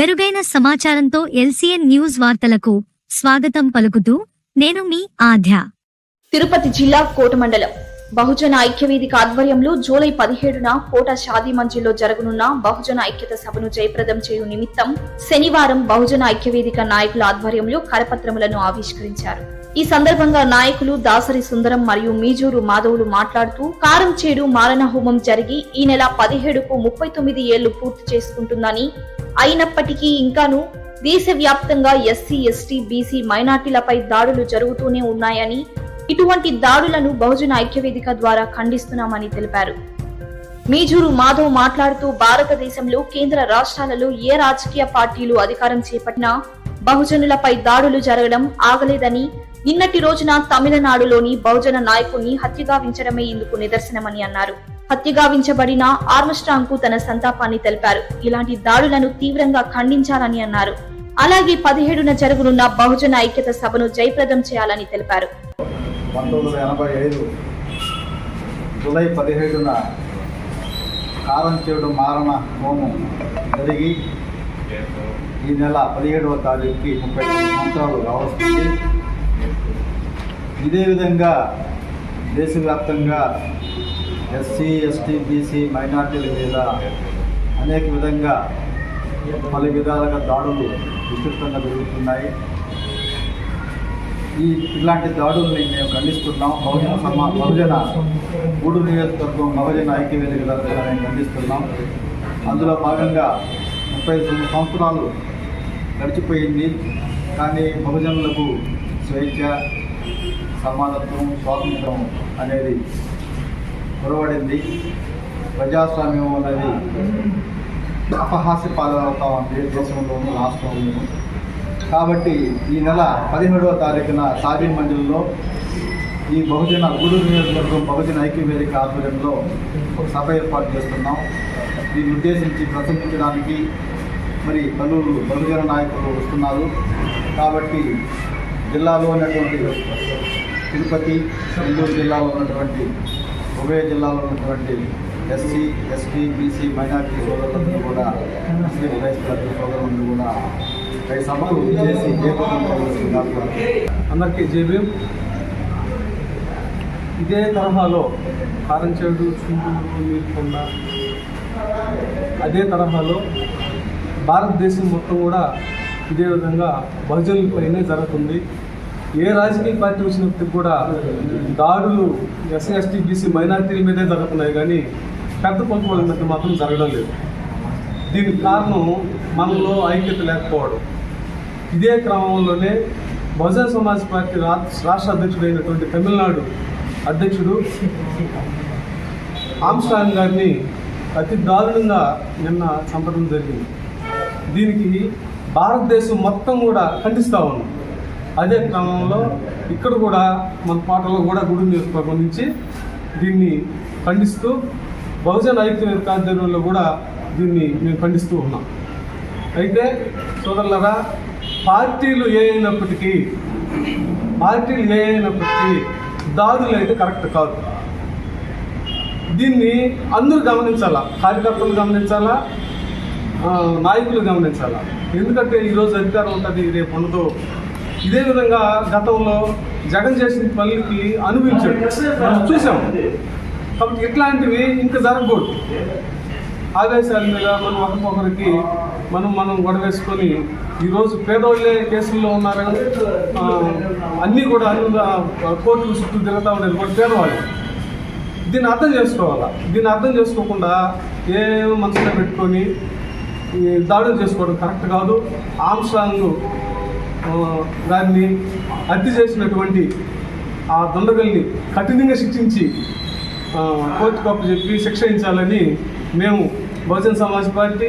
మెరుగైన సమాచారంతో LCN news వార్తలకు స్వాగతం పలుకుతూ నేను మీ ఆధ్య. తిరుపతి జిల్లా కోట మండలం. బహుజన ఐక్యవేదిక ఆధ్వర్యంలో జూలై పదిహేడున కోట షాదీ మంజిల్లో జరగనున్న బహుజన ఐక్యత సభను జయప్రదం చేయు నిమిత్తం శనివారం బహుజన ఐక్యవేదిక నాయకుల ఆధ్వర్యంలో కరపత్రములను ఆవిష్కరించారు. ఈ సందర్భంగా నాయకులు దాసరి సుందరం మరియు మీజూరు మాధవులు మాట్లాడుతూ కారం చేడు మారణ హోమం జరిగి ఈ నెల పదిహేడుకు ముప్పై తొమ్మిది ఏళ్ళు పూర్తి చేసుకుంటుందని అయినప్పటికీ ఇంకాను దేశవ్యాప్తంగా ఎస్సీ ఎస్టీ బీసీ మైనార్టీలపై దాడులు జరుగుతూనే ఉన్నాయని ఇటువంటి దాడులను బహుజన ఐక్యవేదిక ద్వారా ఖండిస్తున్నామని తెలిపారు. మీజూరు మాధవ్ మాట్లాడుతూ భారతదేశంలో కేంద్ర రాష్ట్రాలలో ఏ రాజకీయ పార్టీలు అధికారం చేపట్టినా బహుజనులపై దాడులు జరగడం ఆగలేదని నిన్నటి రోజున తమిళనాడులోని బహుజన నాయకుణ్ణి హత్యగావించడమే ఇందుకు నిదర్శనమని అన్నారు. హత్యగావించబడిన ఆర్మస్ట్రాంగ్కు తన సంతాపాన్ని తెలిపారు. ఇలాంటి దాడులను తీవ్రంగా ఖండించాలని అన్నారు. అలాగే పదిహేడున జరగనున్న బహుజన ఐక్యత సభను జయప్రదం చేయాలని తెలిపారు. జూలై పదిహేడున కారంచేడు మారణ హోమం జరిగి ఈ నెల పదిహేడవ తారీఖుకి ముప్పై సంవత్సరాలు రావాల్సింది ఇదే విధంగా దేశవ్యాప్తంగా ఎస్సీ ఎస్టీ బీసీ మైనార్టీల మీద అనేక విధంగా పలు విధాలుగా దాడులు విస్తృతంగా జరుగుతున్నాయి. ఈ ఇలాంటి దాడుల్ని మేము ఖండిస్తున్నాం. బహుజన సమా బహుజన గూడు నియోజకవర్గం బహుజన ఐక్యవేదిక తరఫున మేము ఖండిస్తున్నాం. అందులో భాగంగా ముప్పై తొమ్మిది సంవత్సరాలు గడిచిపోయింది. కానీ బహుజనులకు స్వేచ్ఛ సమానత్వం స్వాతంత్రం అనేది పొరబడింది ప్రజాస్వామ్యం అనేది అపహాస్య పాలవుతా ఉంది దేశంలోనూ రాష్ట్రంలోనూ. కాబట్టి ఈ నెల పదిహేడవ తారీఖున సాజీ మండలిలో ఈ బహుజన గూడూరు నియోజకవర్గం బహుజన ఐక్య వేదిక ఆధ్వర్యంలో ఒక సభ ఏర్పాటు చేస్తున్నాం. దీన్ని ఉద్దేశించి ప్రసంగించడానికి మరి పలువురు బహుజన నాయకులు వస్తున్నారు. కాబట్టి జిల్లాలో ఉన్నటువంటి తిరుపతి నెల్లూరు జిల్లాలో ఉన్నటువంటి ఉభయ జిల్లాలో ఉన్నటువంటి ఎస్సీ ఎస్టీ బీసీ మైనార్టీ సోదరులందరూ కూడా ముస్లిం క్రైస్తవ సోదరులందరూ కూడా ఈ సభకు చేసి అందరికీ జేబీఎం ఇదే తరహాలో కారంచేడు చుంటూరు నీరుకొండ అదే తరహాలో భారతదేశం మొత్తం కూడా ఇదే విధంగా భజనలపైనే జరుగుతుంది. ఏ రాజకీయ పార్టీ వచ్చినప్పటికి కూడా దాడులు ఎస్సీ ఎస్టీ బీసీ మైనార్టీల మీదే జరుగుతున్నాయి కానీ పెద్ద పొందుకోవడం మీద మాత్రం జరగడం లేదు. దీనికి కారణం మనలో ఐక్యత లేకపోవడం. ఇదే క్రమంలోనే బహుజన సమాజ్ పార్టీ రాష్ట్ర అధ్యక్షుడైనటువంటి తమిళనాడు అధ్యక్షుడు ఆమ్స్టాంగ్ గారిని అతి దారుణంగా నిన్న చంపడం జరిగింది. దీనికి భారతదేశం మొత్తం కూడా ఖండిస్తూ ఉన్నాం అదే క్రమంలో ఇక్కడ కూడా మన పాటలో కూడా గుడి నియోజకవర్గం నుంచి దీన్ని ఖండిస్తూ బహుజన ఐక్య ఆధ్వర్యంలో కూడా దీన్ని మేము ఖండిస్తూ ఉన్నాం. అయితే సోదరులరా పార్టీలు ఏ అయినప్పటికీ పార్టీలు ఏ అయినప్పటికీ దాదులు అయితే కరెక్ట్ కాదు. దీన్ని అందరూ గమనించాలా? కార్యకర్తలు గమనించాలా? నాయకులు గమనించాలా? ఎందుకంటే ఈరోజు అధికారం ఉంటుంది రేపు ఉండదు. ఇదే విధంగా గతంలో జగన్ చేసిన పనులకి అనుభవించాడు. మనం చూసాం. కాబట్టి ఇట్లాంటివి ఇంకా జరగకూడదు. ఆవేశాల మీద మనం ఒకరికొకరికి మనం మనం గొడవేసుకొని ఈరోజు పేదోళ్ళే కేసుల్లో ఉన్నారు అన్నీ కూడా అన్ని చుట్టూ తిరుగుతూ ఉండేది కూడా పేదవాళ్ళు. దీన్ని అర్థం చేసుకోవాలా? దీన్ని అర్థం చేసుకోకుండా ఏ మనసులో పెట్టుకొని దాడులు చేసుకోవడం కరెక్ట్ కాదు. ఆమ్స్ట్రాంగ్ దాన్ని గారిని హత్య చేసినటువంటి ఆ దొండగల్ని కఠినంగా శిక్షించి కోర్టు కప్పు చెప్పి శిక్షించాలని మేము బహుజన సమాజ్ పార్టీ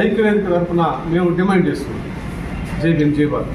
ఐక్యవేదిక తరఫున మేము డిమాండ్ చేస్తున్నాం. జై భీమ్ జై భారత్.